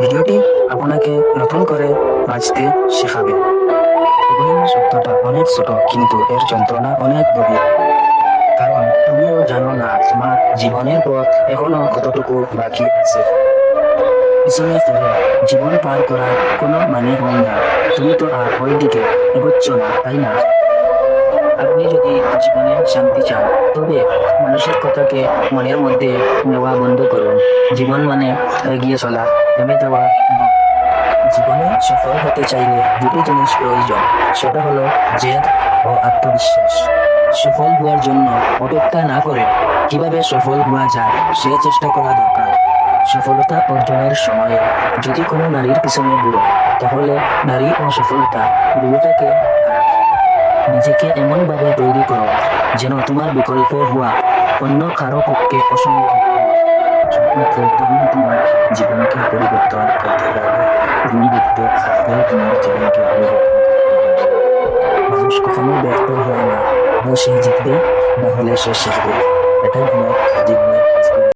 ভিডিওটি আপনাকে নতুন করে বাঁচতে শেখাবে। শব্দটা অনেক ছোট, কিন্তু এর যন্ত্রণা অনেক গভীর। কারণ তুমিও জানো না, তোমার জীবনের পথ এখনও কতটুকু বাকি আছে। পিছনে ফিরে জীবন পার করার কোনো মানে হয় না। তুমি তো আর ওই দিকে এগোচ্ছ না, তাই না? জীবনে শান্তি চান তবে মানুষের কথাকে মনের মধ্যে নেওয়া বন্ধ করুন জীবন মানে এগিয়ে চলা, থেমে যাওয়া জীবনে সফল হতে চাইলে দুটি জিনিস প্রয়োজন। সেটা হলো জেদ ও আত্মবিশ্বাস। সফল হওয়ার জন্য অপেক্ষা না করে কীভাবে সফল হওয়া যায়, সে চেষ্টা করা দরকার। সফলতা অর্জনের সময়ে যদি কোনো নারীর পিছনে ঘুরো তাহলে নারী ও সফলতা দুটাকে নিজেকে এমনভাবে তৈরি করো যেন তোমার বিকল্প হওয়া অন্য কারও পক্ষে অসম্ভব তুমি তোমার জীবনকে পরিবর্তন করতে পারবে, তুমি দেখতে থাকবে তোমার জীবনকে মানুষ কখনো ব্যর্থ হয় না। সে জিতবে না হলে সে শিখবে। এটাই হলো জীবনের